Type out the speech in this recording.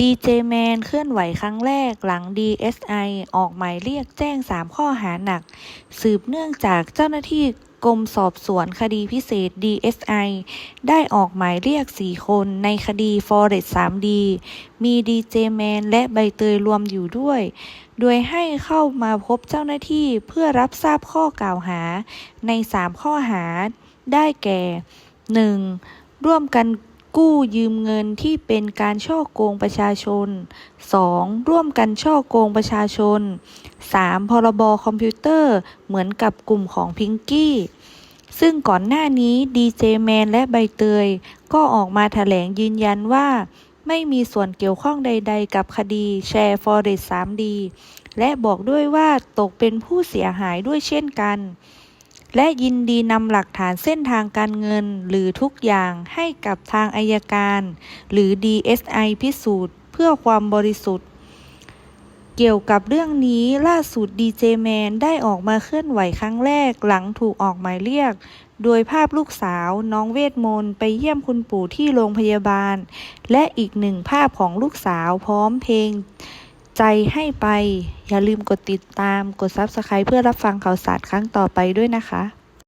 ดีเจแมนเคลื่อนไหวครั้งแรกหลัง DSI ออกหมายเรียกแจ้ง 3 ข้อหาหนัก สืบเนื่องจากเจ้าหน้าที่กรมสอบสวนคดีพิเศษ DSI ได้ออกหมายเรียก 4 คนในคดี Forex 3D มีดีเจแมนและใบเตยรวมอยู่ด้วย โดยให้เข้ามาพบเจ้าหน้าที่เพื่อรับทราบข้อกล่าวหาใน 3 ข้อหาได้แก่ 1. ร่วมกัน กู้ยืมเงินที่เป็นการช่อโกงประชาชน 2. ร่วมกันช่อโกงประชาชน 3. พรบคอมพิวเตอร์เหมือนกับกลุ่มของพิงกี้ซึ่งก่อนหน้านี้ดีเจแมนและใบเตย ก็ออกมาแถลงยืนยันว่า ไม่มีส่วนเกี่ยวข้องใด ๆ กับคดีแชร์ Forex 3D และบอกด้วยว่าตกเป็นผู้เสียหายด้วยเช่นกัน และยินดีนำหลักฐานเส้นทางการเงินหรือทุกอย่างให้กับทางอายการ หรือ DSI พิสูจน์ เพื่อความบริสุทธิ์ เกี่ยวกับเรื่องนี้ล่าสุดดีเจแมนได้ออกมาเคลื่อนไหวครั้งแรกหลังถูกออกหมายเรียก โดยภาพลูกสาวน้องเวทมนต์ไปเยี่ยมคุณปู่ที่โรงพยาบาล และอีกหนึ่งภาพของลูกสาวพร้อมเพลง ใจให้ไป อย่าลืมกดติดตาม กด Subscribe เพื่อรับฟังข่าวสารครั้งต่อไปด้วยนะคะ